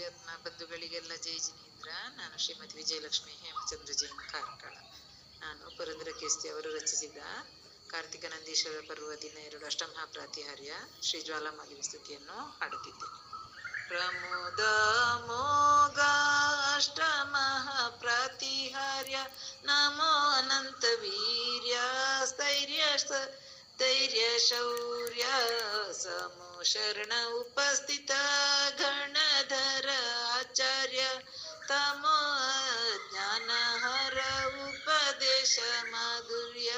ದಿವ್ಯಾತ್ಮ ಬಂಧುಗಳಿಗೆಲ್ಲ ಜೈ ಜಿನೇಂದ್ರ. ನಾನು ಶ್ರೀಮತಿ ವಿಜಯಲಕ್ಷ್ಮಿ ಹೇಮಚಂದ್ರ ಜೈನ್ ಕಾರ್ಕಳ. ನಾನು ಪುರಂದ್ರ ಕೇಸ್ತಿ ಅವರು ರಚಿಸಿದ ಕಾರ್ತಿಕ ನಂದೀಶ್ವರ ಪರ್ವ ದಿನ ಎರಡು ಅಷ್ಟಮಹಾ ಪ್ರಾತಿಹಾರ್ಯ ಶ್ರೀ ಜ್ವಾಲಾಮಾಲಿ ಸ್ತುತಿಯನ್ನು ಹಾಡುತ್ತಿದ್ದೇನೆ. ಪ್ರಮೋದ ಮೋಗ ಅಷ್ಟಮಃ ಪ್ರಾತಿಹಾರ್ಯ ನಮೋ ಅನಂತ ವೀರ್ಯ ಸ್ಥೈರ್ಯ धैर्यशौर्य समो शरण, उपस्थिता गणधर आचार्य, तमो, ज्ञानहर, उपदेश, माधुर्य,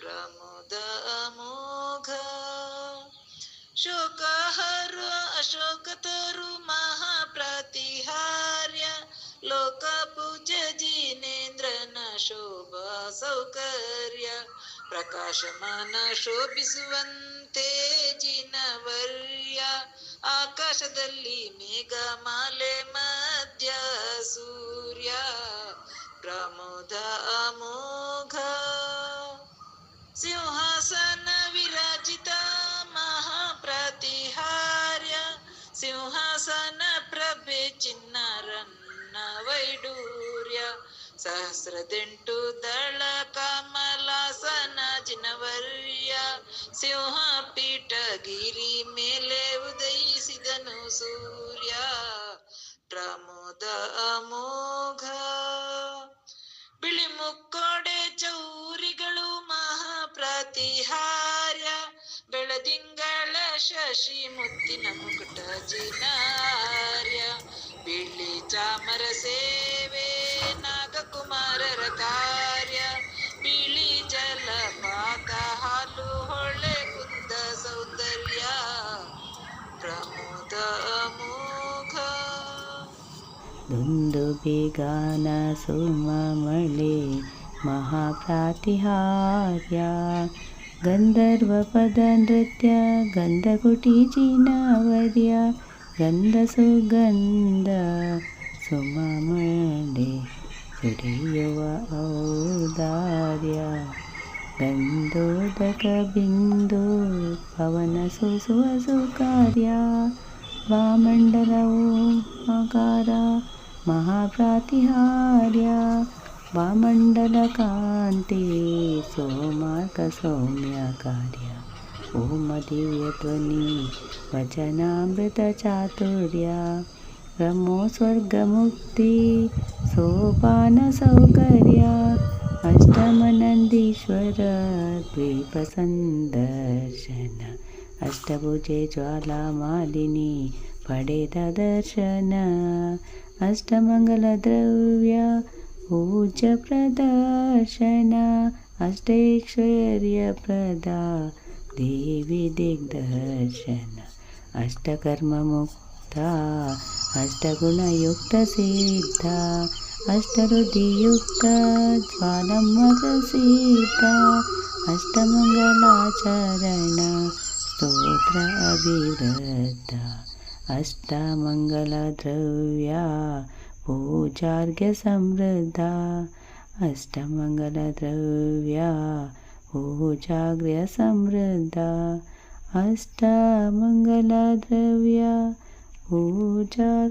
प्रमोद, अमोघ। शोकहर अशोकतरु महाप्रतिहार्य, लोकपूज्य जिनेन्द्रन शोभा सौकर्य। ಪ್ರಕಾಶಮಾನ ಶೋಭಿಸುವಂತೆ ಜಿನವರ್ಯ. ಆಕಾಶದಲ್ಲಿ ಮೇಘಮಾಲೆ ಮಧ್ಯ ಸೂರ್ಯ. ಪ್ರಮೋದ ಅಮೋಘ. ಸಿಂಹಾಸನ ವಿರಾಜಿತ ಮಹಾಪ್ರತಿಹಾರ್ಯ. ಸಿಂಹಾಸನ ಪ್ರಭೆ ಚಿನ್ನರನ್ನ ವೈಡೂರ್ಯ. ಸಹಸ್ರದೆಂಟು ದಳ ಕಮಲಾಸನ ಜಿನವರ್ಯ ಸಿಂಹ ಪೀಠ ಗಿರಿ ಮೇಲೆ ಉದಯಿಸಿದನು ಸೂರ್ಯ. ಪ್ರಮೋದ ಅಮೋಘ. ಬಿಳಿ ಮುಕ್ಕೋಡೆ ಚೌರಿಗಳು ಮಹಾಪ್ರತಿಹಾರ್ಯ. ಬೆಳದಿಂಗಳ ಶಶಿ ಮುತ್ತಿನ ಮುಕುಟ ಜಿನಾರ್ಯ. ಬಿಳಿ ಚಾಮರ ಸೇವೆ ದುಂದುಬಿಗಾನ ಸುಮಮಳೆ ಮಹಾಪ್ರಾತಿಹಾರ್ಯ. ಗಂಧರ್ವ ಪದ ನೃತ್ಯ ಗಂಧಕುಟಿ ಚೀನಾವರ್ಯ ಗಂಧ ಸುಗಂಧ ಸುಮಮಳೆ ಸುರಿಯುವ ಔದಾರ್ಯ. ಗಂಧೋದಕ ಬಿಂದು, ಪವನ ಸುಸುವ ಸುಕಾರ್ಯ. ವಾಮಂಡಲ ಕಾಂತಿ महाप्रातिहार्या वामण्डलकान्ति सोमार्गसौम्याकार्या ॐमधियध्वनि वचनामृतचातुर्या रमो स्वर्गमुक्ति सोपानसौकर्या अष्टमनन्दीश्वर द्वीपसन्दर्शन अष्टभुजे ज्वालामालिनी पडित अष्टमङ्गलद्रव्या ऊर्जप्रदर्शना अष्टैश्वर्यप्रदा देवी दिग्दर्शना अष्टकर्ममुक्ता अष्टगुणयुक्तसिद्धा अष्टरुधियुक्ता ज्वालमगसीता अष्टमङ्गलाचरण स्तोत्र अभिवृद्धा अष्टमङ्गलद्रव्या पूजार्घ्यसमृद्धा अष्टमङ्गलद्रव्या पूजाग्र्यसमृद्धा अष्टमङ्गलद्रव्या पूजार्घ्यसमृद्धा